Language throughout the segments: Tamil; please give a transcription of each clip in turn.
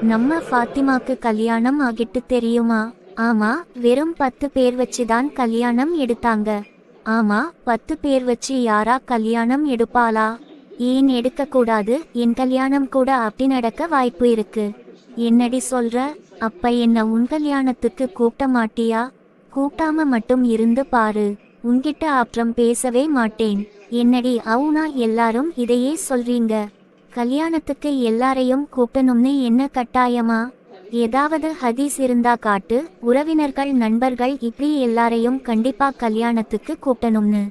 நம்ம ஃபாத்திமாக்கு கல்யாணம் ஆகிட்டு தெரியுமா? ஆமா வெறும் பத்து பேர் வச்சுதான் கல்யாணம் எடுத்தாங்க. ஆமா பத்து பேர் வச்சு யாரா கல்யாணம் எடுப்பாளா? ஏன் எடுக்க கூடாது என் கல்யாணம் கூட அப்படி நடக்க வாய்ப்பு இருக்கு. என்னடி சொல்ற? அப்ப என்ன உன் கல்யாணத்துக்கு கூப்பிட்ட மாட்டியா? கூப்பிட்டாம மட்டும் இருந்து பாரு. உன்கிட்ட அப்புறம் பேசவே மாட்டேன். என்னடி அவுனா எல்லாரும் இதையே சொல்றீங்க? கல்யாணத்துக்கு எல்லாரையும் கூப்பிடணும்னு என்ன கட்டாயமா? ஏதாவது ஹதீஸ் இருந்தா காட்டு உறவினர்கள் நண்பர்கள் இப்படி எல்லாரையும் கண்டிப்பா கல்யாணத்துக்கு கூப்பிடணும்னு.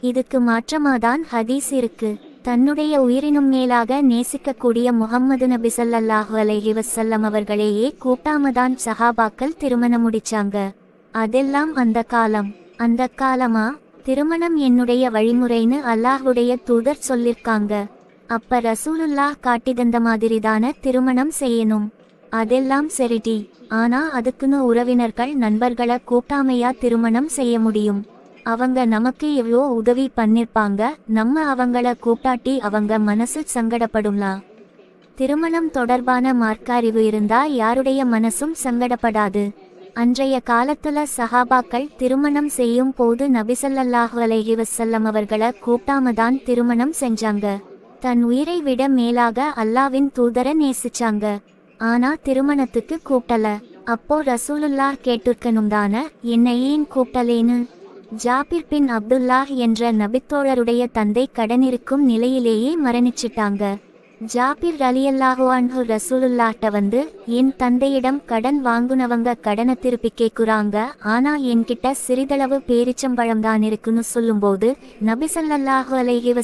இதுக்கு மாற்றமாதான் ஹதீஸ் இருக்கு. தன்னுடைய உயிரினும் மேலாக நேசிக்கக்கூடிய முகம்மது நபி ஸல்லல்லாஹு அலஹி வசல்லம் அவர்களையே கூட்டாமதான் சஹாபாக்கள் திருமணம் முடிச்சாங்க. அதெல்லாம் அந்த காலம். அந்த காலமா? திருமணம் என்னுடைய வழிமுறைன்னு அல்லாஹுடைய தூதர் சொல்லிருக்காங்க. அப்ப ரசூலுல்லாஹ் காட்டிதந்த மாதிரிதான திருமணம் செய்யணும். அதெல்லாம் சரிடி. ஆனா அதுக்குன்னு உறவினர்கள் நண்பர்களை கூட்டாமையா திருமணம் செய்ய முடியும். அவங்க நமக்கு எவ்வளோ உதவி பண்ணிருப்பாங்க நம்ம அவங்கள கூட்டாட்டி அவங்க மனசு சங்கடப்படும்லா? திருமணம் தொடர்பான மார்க்கறிவு இருந்தா யாருடைய மனசும் சங்கடப்படாது. அன்றைய காலத்துல சஹாபாக்கள் திருமணம் செய்யும் போது நபிசல்லாஹு அலைஹி வஸல்லம் அவர்களை கூட்டாமதான் திருமணம் செஞ்சாங்க. தன் உயிரை விட மேலாக அல்லாவின் தூதரை நேசிச்சாங்க. ஆனா திருமணத்துக்கு கூப்பிட்டல அப்போ ரசூலுல்லாஹ் கேட்டிருக்கணும் தானே என்னை ஏன் கூப்பிட்டலேன்னு ஜாபிர் பின் அப்துல்லாஹ் என்ற நபித்தோழருடைய தந்தை கடனிருக்கும் நிலையிலேயே மரணிச்சிட்டாங்க. ஜாபிர் அலியல்லாஹு அன்ஹு ரசூலுல்லாஹ்ட்ட வந்து என் தந்தையிடம் கடன் வாங்குனவங்க கடனை திருப்பி கேட்குறாங்க ஆனா என்கிட்ட சிறிதளவு பேரிச்சம்பழம் தான் இருக்குன்னு சொல்லும்போது நபிசல்லாஹு ஸல்லல்லாஹு அலைஹி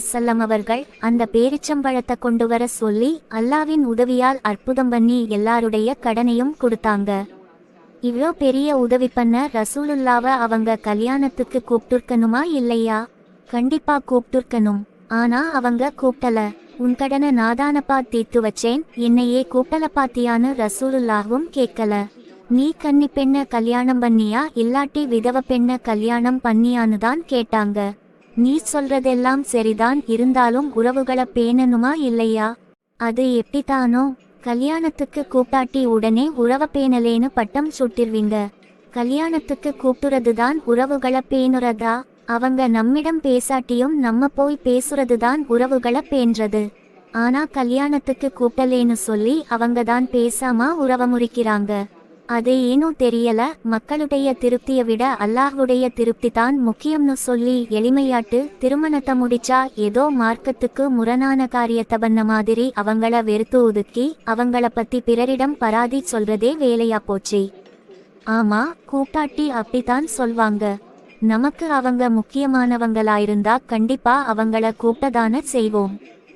அவர்கள் அந்த பேரிச்சம்பழத்தை கொண்டு வர சொல்லி அல்லாவின் உதவியால் அற்புதம் பண்ணி எல்லாருடைய கடனையும் கொடுத்தாங்க. இவ்வளோ பெரிய உதவி பண்ண ரசூலுல்லாவை அவங்க கல்யாணத்துக்கு கூப்பிட்டுருக்கணுமா இல்லையா? கண்டிப்பா கூப்பிட்டுருக்கணும் ஆனா அவங்க கூப்பிட்டல உன் கடனை நாதானப்பா தீர்த்து வச்சேன். என்னையே கூட்டலப்பாத்தியான்னு ரசூலுல்லாவும் கேட்கல. நீ கன்னி பெண்ண கல்யாணம் பண்ணியா? இல்லாட்டி விதவ பெண்ண கல்யாணம் பண்ணியான்னு தான் கேட்டாங்க. நீ சொல்றதெல்லாம் சரிதான். இருந்தாலும் உறவுகளை பேணணுமா இல்லையா? அது எப்படித்தானோ? கல்யாணத்துக்கு கூப்பிட்டாட்டி உடனே உறவ பேணலேன்னு பட்டம் சுட்டிருவீங்க. கல்யாணத்துக்கு கூப்பிடுறது தான் உறவுகளை பேணுறதா? அவங்க நம்மிடம் பேசாட்டியும் நம்ம போய் பேசுறது தான் உறவுகளை பேன்றது ஆனா கல்யாணத்துக்கு கூப்பிடலேன்னு சொல்லி அவங்க தான் பேசாம உறவ முறிக்கிறாங்க அது ஏனோ தெரியல மக்களுடைய திருப்தியை விட அல்லாஹ்வுடைய திருப்தி தான் முக்கியம்னு சொல்லி எளிமையாட்டு திருமணத்தை முடிச்சா ஏதோ மார்க்கத்துக்கு முரணான காரியத்தை பண்ண மாதிரி அவங்கள வெறுத்து ஒதுக்கி அவங்கள பத்தி பிறரிடம் பராதி சொல்றதே வேலையா போச்சு. ஆமா கூட்டாட்டி அப்படித்தான் சொல்வாங்க. நமக்கு அவங்க முக்கியமானவங்களாயிருந்தா கண்டிப்பா அவங்கள கூப்பிட்டதான செய்வோம்.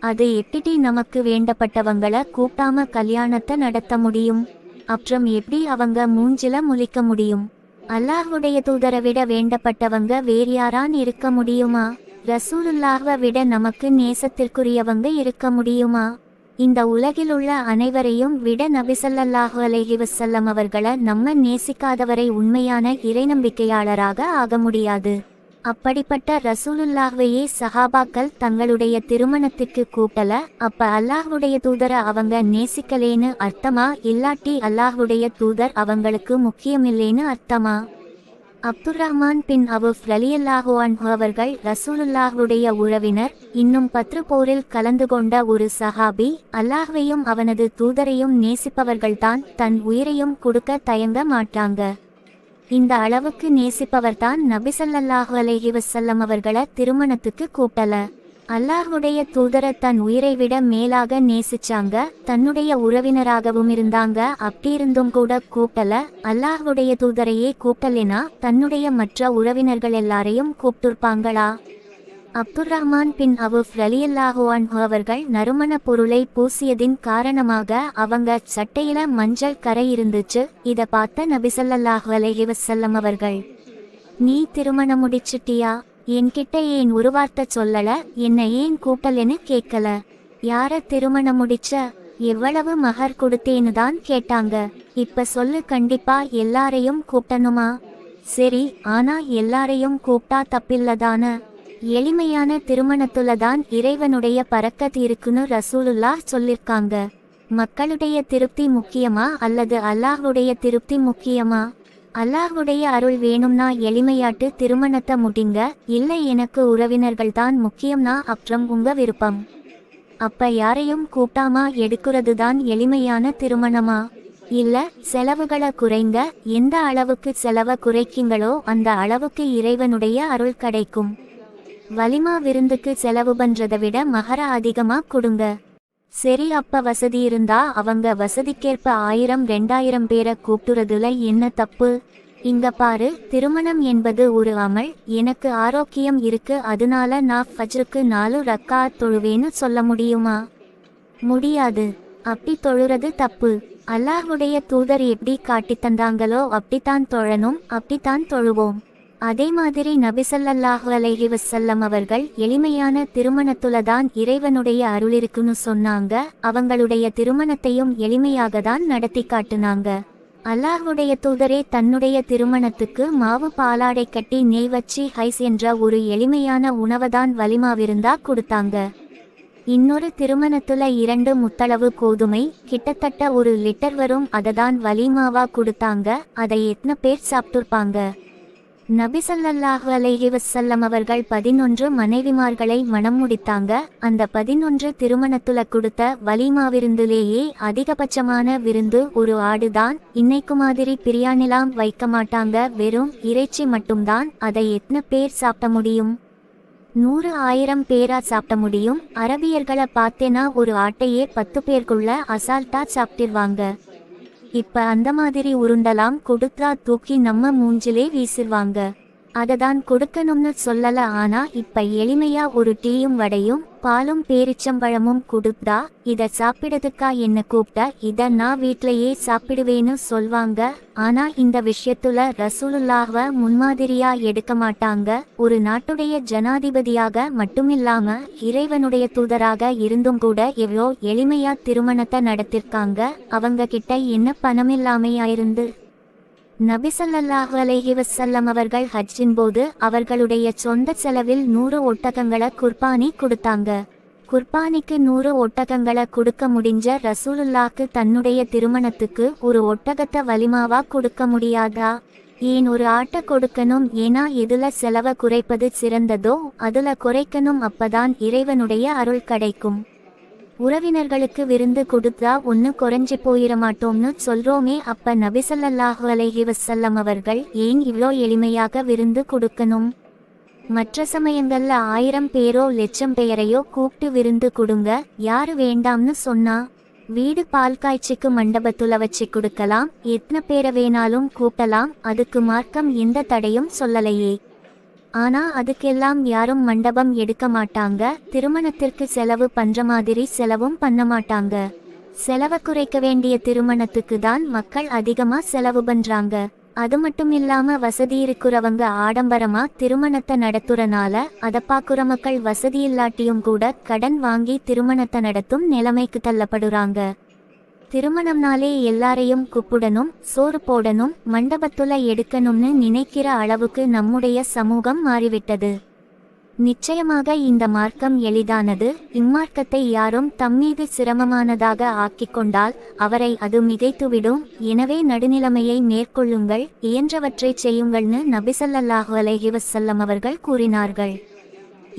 அது எப்படி நமக்கு வேண்டப்பட்டவங்கள கூப்பிட்டாம கல்யாணத்தை நடத்த முடியும்? அப்புறம் எப்படி அவங்க மூஞ்சில முழிக்க முடியும்? அல்லாஹுடைய தூதரை விட வேண்டப்பட்டவங்க வேறு யாரான் இருக்க முடியுமா? ரசூலுல்லாஹ்வை விட நமக்கு நேசத்திற்குரியவங்க இருக்க முடியுமா? இந்த உலகில் உள்ள அனைவரையும் விட நபிசல்லாஹு அலஹிவசல்லம் அவர்களை நம்ம நேசிக்காதவரை உண்மையான இறைநம்பிக்கையாளராக ஆக முடியாது. அப்படிப்பட்ட ரசூலுல்லாஹ்வையே சஹாபாக்கள் தங்களுடைய திருமணத்துக்கு கூட்டல அப்ப அல்லாஹ்வுடைய தூதரை அவங்க நேசிக்கலேன்னு அர்த்தமா? இல்லாட்டி அல்லாஹ்வுடைய தூதர் அவங்களுக்கு முக்கியமில்லேன்னு அர்த்தமா? அப்துர் ரஹ்மான் பின் அவுஃப் ரலியல்லாஹு அன்ஹு அவர்கள் ரசூலுல்லாஹ்வுடைய உறவினர் இன்னும் பத்ரு போரில் கலந்து கொண்ட ஒரு சஹாபி அல்லாஹ்வையும் அவனது தூதரையும் நேசிப்பவர்கள்தான் தன் உயிரையும் கொடுக்க தயங்க மாட்டாங்க. இந்த அளவுக்கு நேசிப்பவர்தான் நபிசல்லாஹு அலஹி வசல்லம் அவர்களை திருமணத்துக்கு கூட்டல. அல்லாஹுடைய தூதர தன் உயிரை விட மேலாக நேசிச்சாங்க தன்னுடைய உறவினராகவும் இருந்தாங்க அப்படி இருந்தும் கூட கூப்பிடல அல்லாஹுடைய தூதரையே கூப்பிடலைனா தன்னுடைய மற்ற உறவினர்கள் எல்லாரையும் கூப்பிட்டுருப்பாங்களா? அப்துர் ரஹ்மான் பின் அவுஃப் ரலியல்லாஹுவான் அவர்கள் நறுமண பொருளை பூசியதின் காரணமாக அவங்க சட்டையில மஞ்சள் கரை இருந்துச்சு இத பார்த்த நபிசல்லாஹு அலஹி வசல்லம் அவர்கள் நீ திருமணம் முடிச்சிட்டியா? என்கிட்ட ஏன் ஒரு வார்த்தை சொல்லல? என்ன ஏன் கூட்டலன்னு கேட்கல. யார திருமணம் முடிச்ச? எவ்வளவு மகர் கொடுத்தேன்னு தான் கேட்டாங்க. இப்ப சொல்லு கண்டிப்பா எல்லாரையும் கூப்பிட்டணுமா சரி ஆனா எல்லாரையும் கூப்பிட்டா தப்பில்லதான எளிமையான திருமணத்துல தான் இறைவனுடைய பறக்கத் இருக்குன்னு ரசூலுல்லா சொல்லிருக்காங்க. மக்களுடைய திருப்தி முக்கியமா அல்லது அல்லாஹுடைய திருப்தி முக்கியமா? அல்லாஹுடைய அருள் வேணும்னா எளிமையாட்டு திருமணத்தை முடிங்க. இல்லை எனக்கு உறவினர்கள் தான் முக்கியம்னா அப்புறம் உங்க விருப்பம். அப்ப யாரையும் கூட்டாமா எடுக்கிறது தான் எளிமையான திருமணமா? இல்ல செலவுகளை குறைங்க. எந்த அளவுக்கு செலவை குறைக்கீங்களோ அந்த அளவுக்கு இறைவனுடைய அருள் கிடைக்கும். வலிமா விருந்துக்கு செலவு பண்றதை விட மகர அதிகமா கொடுங்க. சரி அப்ப வசதி இருந்தா அவங்க வசதிக்கேற்ப ஆயிரம் ரெண்டாயிரம் பேரை கூப்பிடுறதுல என்ன தப்பு? இங்க பாரு திருமணம் என்பது ஒரு அமல். எனக்கு ஆரோக்கியம் இருக்கு அதனால நான் ஃபஜ்ருக்கு நாலு ரக்கா தொழுவேன்னு சொல்ல முடியுமா? முடியாது. அப்படி தொழுறது தப்பு. அல்லாஹுடைய தூதர் எப்படி காட்டித் தந்தாங்களோ அப்படித்தான் தொழணும் அப்படித்தான் தொழுவோம். அதே மாதிரி நபிசல்லாஹு அலஹி வசல்லம் அவர்கள் எளிமையான திருமணத்துல தான் இறைவனுடைய அருள் இருக்குன்னு சொன்னாங்க. அவங்களுடைய திருமணத்தையும் எளிமையாக தான் நடத்தி காட்டுனாங்க. அல்லாஹுடைய தூதரே தன்னுடைய திருமணத்துக்கு மாவு பாலாடை கட்டி நெய் வச்சு ஹைஸ் என்ற ஒரு எளிமையான உணவைதான் வலிமாவிருந்தா கொடுத்தாங்க. இன்னொரு திருமணத்துல இரண்டு முத்தளவு கோதுமை கிட்டத்தட்ட ஒரு லிட்டர் வரும் அததான் வலிமாவா கொடுத்தாங்க. அதை எத்தனை பேர் சாப்பிட்டுருப்பாங்க? நபிசல்லாஹு ஸல்லல்லாஹு அலைஹி அவர்கள் பதினொன்று மனைவிமார்களை மனம் முடித்தாங்க. அந்த பதினொன்று திருமணத்துல கொடுத்த வலிமா விருந்திலேயே அதிகபட்சமான விருந்து ஒரு ஆடுதான். இன்னைக்கு மாதிரி பிரியாணிலாம் வைக்க மாட்டாங்க. வெறும் இறைச்சி மட்டும்தான். அதை எத்தனை பேர் சாப்பிட முடியும்? நூறு ஆயிரம் பேரா சாப்பிட முடியும். அரபியர்களை பார்த்தேனா ஒரு ஆட்டையே பத்து பேருக்குள்ள அசால்ட்டா சாப்பிட்டிருவாங்க. இப்ப அந்த மாதிரி உருண்டலாம் கொடுத்தா தூக்கி நம்ம மூஞ்சிலே வீசிடுவாங்க அததான் கொடுக்கணும்னு சொல்லல ஆனா இப்ப எளிமையா ஒரு டீயும் வடையும் பாலும் பேரிச்சம்பழமும் கொடுத்தா இத சாப்பிடுறதுக்கா என்ன கூப்பிட்டா இத நான் வீட்லயே சாப்பிடுவேன்னு சொல்வாங்க. ஆனா இந்த விஷயத்துல ரசூலுல்லாவ முன்மாதிரியா எடுக்க மாட்டாங்க. ஒரு நாட்டுடைய ஜனாதிபதியாக மட்டுமில்லாம இறைவனுடைய தூதராக இருந்தும் கூட எவ்வளோ எளிமையா திருமணத்தை நடத்திருக்காங்க. அவங்க கிட்ட என்ன பணமில்லாமையா இருந்து நபிசல்லாஹு அலஹி வசல்லம் அவர்கள் ஹஜ்ஜின் போது அவர்களுடைய சொந்த செலவில் நூறு ஒட்டகங்களை குர்பானி கொடுத்தாங்க. குர்பானிக்கு நூறு ஒட்டகங்களை கொடுக்க முடிஞ்ச ரசூலுல்லாக்கு தன்னுடைய திருமணத்துக்கு ஒரு ஒட்டகத்தை வலிமாவா கொடுக்க முடியாதா? ஏன் ஒரு ஆட்டை கொடுக்கணும்? ஏனா எதுல செலவை குறைப்பது சிறந்ததோ? அதுல குறைக்கணும் அப்பதான் இறைவனுடைய அருள் கிடைக்கும். உறவினர்களுக்கு விருந்து கொடுத்தா ஒன்று குறைஞ்சி போயிட மாட்டோம்னு சொல்றோமே அப்ப நபிசல்லாஹு அலைஹி வசல்லம் அவர்கள் ஏன் இவ்வளோ எளிமையாக விருந்து கொடுக்கணும்? மற்ற சமயங்கள்ல ஆயிரம் பேரோ லட்சம் பேரையோ கூப்பிட்டு விருந்து கொடுங்க யாரு வேண்டாம்னு சொன்னா? வீடு பால் காய்ச்சிக்கு மண்டபத்துல வச்சு கொடுக்கலாம் எத்தனை பேரை வேணாலும் கூட்டலாம் அதுக்கு மார்க்கம் எந்த தடையும் சொல்லலையே. ஆனா அதுக்கெல்லாம் யாரும் மண்டபம் எடுக்க மாட்டாங்க. திருமணத்திற்கு செலவு பண்ற மாதிரி செலவும் பண்ண மாட்டாங்க. செலவை குறைக்க வேண்டிய திருமணத்துக்கு தான் மக்கள் அதிகமா செலவு பண்றாங்க. அது மட்டும் இல்லாம வசதி இருக்கிறவங்க ஆடம்பரமா திருமணத்தை நடத்துறனால அத பாக்குற மக்கள் வசதி இல்லாட்டியும் கூட கடன் வாங்கி திருமணத்தை நடத்தும் நிலைமைக்கு தள்ளப்படுறாங்க. திருமணம்னாலே எல்லாரையும் கூப்பிடணும் சோறு போடணும் மண்டபத்துல எடுக்கணும்னு நினைக்கிற அளவுக்கு நம்முடைய சமூகம் மாறிவிட்டது. நிச்சயமாக இந்த மார்க்கம் எளிதானது. இம்மார்க்கத்தை யாரும் தம்மீது சிரமமானதாக ஆக்கிக்கொண்டால் அவரை அது மிகைத்துவிடும். எனவே நடுநிலைமையை மேற்கொள்ளுங்கள் இயன்றவற்றை செய்யுங்கள்னு நபிசல்லாஹு அலைஹி வஸல்லம் அவர்கள் கூறினார்கள்.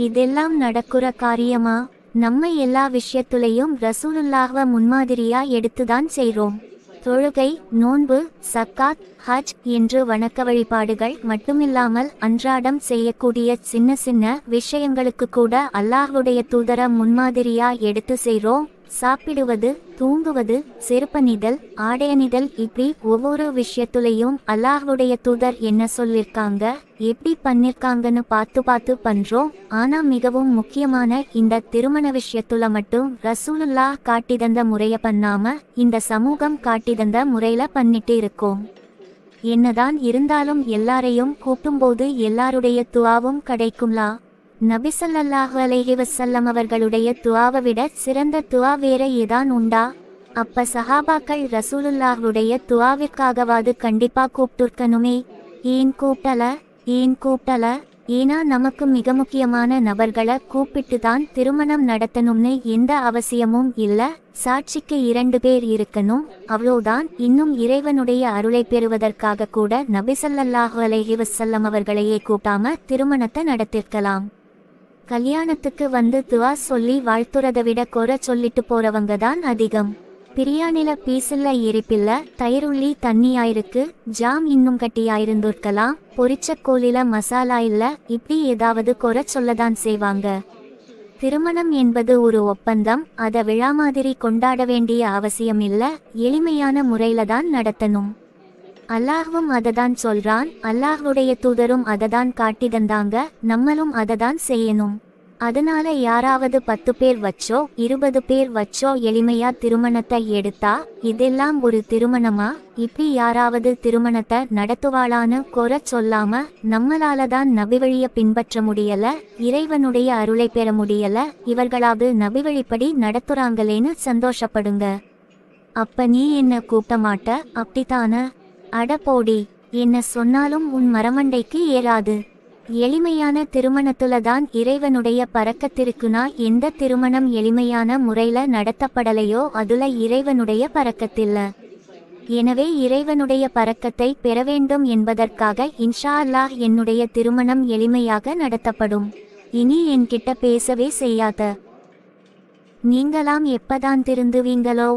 இதெல்லாம் நடக்குற காரியமா? நம்ம எல்லா விஷயத்துலையும் ரசூலுல்லாஹ்வ முன்மாதிரியா எடுத்துதான் செய்கிறோம் தொழுகை நோன்பு சக்காத் ஹஜ் என்று வணக்க வழிபாடுகள் மட்டுமில்லாமல் அன்றாடம் செய்யக்கூடிய சின்ன சின்ன விஷயங்களுக்கு கூட அல்லாஹ்வுடைய தூதர முன்மாதிரியா எடுத்து செய்கிறோம் சாப்பிடுவது தூங்குவது செருப்பணிதல் ஆடையணிதல் இப்படி ஒவ்வொரு விஷயத்துலையும் அல்லாஹுடைய தூதர் என்ன சொல்லிருக்காங்க? எப்படி பண்ணிருக்காங்கன்னு பார்த்து பார்த்து பண்றோம். ஆனா மிகவும் முக்கியமான இந்த திருமண விஷயத்துல மட்டும் ரசூலுல்லாஹ் காட்டிதந்த முறைய பண்ணாம இந்த சமூகம் காட்டிதந்த முறையில பண்ணிட்டு இருக்கோம். என்னதான் இருந்தாலும் எல்லாரையும் கூப்பிடும்போது எல்லாருடைய துவாவும் கிடைக்கும்லா? நபிசல்லாஹு அலைஹி வசல்லம் அவர்களுடைய துவாவை விட சிறந்த துவா வேற ஏதான் உண்டா? அப்ப சஹாபாக்கள் ரசூலுல்லாஹுடைய துவாவிற்காகவாது கண்டிப்பா கூப்பிட்டுருக்கணுமே. ஏன் கூப்பிட்டல ஏன் கூப்பிட்டல ஏன்னா நமக்கு மிக முக்கியமான நபர்களை கூப்பிட்டு தான் திருமணம் நடத்தணும்னு எந்த அவசியமும் இல்ல. சாட்சிக்கு இரண்டு பேர் இருக்கணும். அவ்வளோதான் இன்னும் இறைவனுடைய அருளை பெறுவதற்காக கூட நபிசல்லாஹு அலைஹி வசல்லம் அவர்களையே கூட்டாம திருமணத்தை நடத்திருக்கலாம். கல்யாணத்துக்கு வந்து துவா சொல்லி வாழ்த்துறதை விட குறை சொல்லிட்டு போறவங்க தான் அதிகம். பிரியாணில பீசில்ல இருப்பில்ல தயிருள்ளி தண்ணியாயிருக்கு ஜாம் இன்னும் கட்டியாயிருந்திருக்கலாம் பொரிச்ச கோழில மசாலா இல்ல இப்படி ஏதாவது குறை சொல்லதான் செய்வாங்க. திருமணம் என்பது ஒரு ஒப்பந்தம் அதை விழா மாதிரி கொண்டாட வேண்டிய அவசியம் இல்ல எளிமையான முறையில தான் நடத்தணும். அல்லாஹ்வும் அதை தான் சொல்றான் அல்லாஹ்வுடைய தூதரும் அதை தான் காட்டி தந்தாங்க நம்மளும் அதை தான் செய்யணும். அதனால யாராவது பத்து பேர் வச்சோ இருபது பேர் வச்சோ எளிமையா திருமணத்தை எடுத்தா இதெல்லாம் ஒரு திருமணமா? இப்படி யாராவது திருமணத்தை நடத்துவாளான்னு குறை சொல்லாம நம்மளால தான் நபி பின்பற்ற முடியல இறைவனுடைய அருளை பெற முடியல இவர்களாவது நபிவழிப்படி நடத்துறாங்களேன்னு சந்தோஷப்படுங்க. அப்ப நீ என்ன கூப்பிட மாட்ட? அப்படித்தான? அட போடி என்ன சொன்னாலும் உன் மரமண்டைக்கு ஏறாது. எளிமையான திருமணத்துல தான் இறைவனுடைய பறக்கத்திற்குனா எந்த திருமணம் எளிமையான முறையில நடத்தப்படலையோ அதுல இறைவனுடைய பறக்கத்தில்ல. எனவே இறைவனுடைய பறக்கத்தை பெற வேண்டும் என்பதற்காக இன்ஷா அல்லாஹ் என்னுடைய திருமணம் எளிமையாக நடத்தப்படும். இனி என்கிட்ட பேசவே செய்யாத. நீங்களாம் எப்பதான் திருந்துவீங்களோ?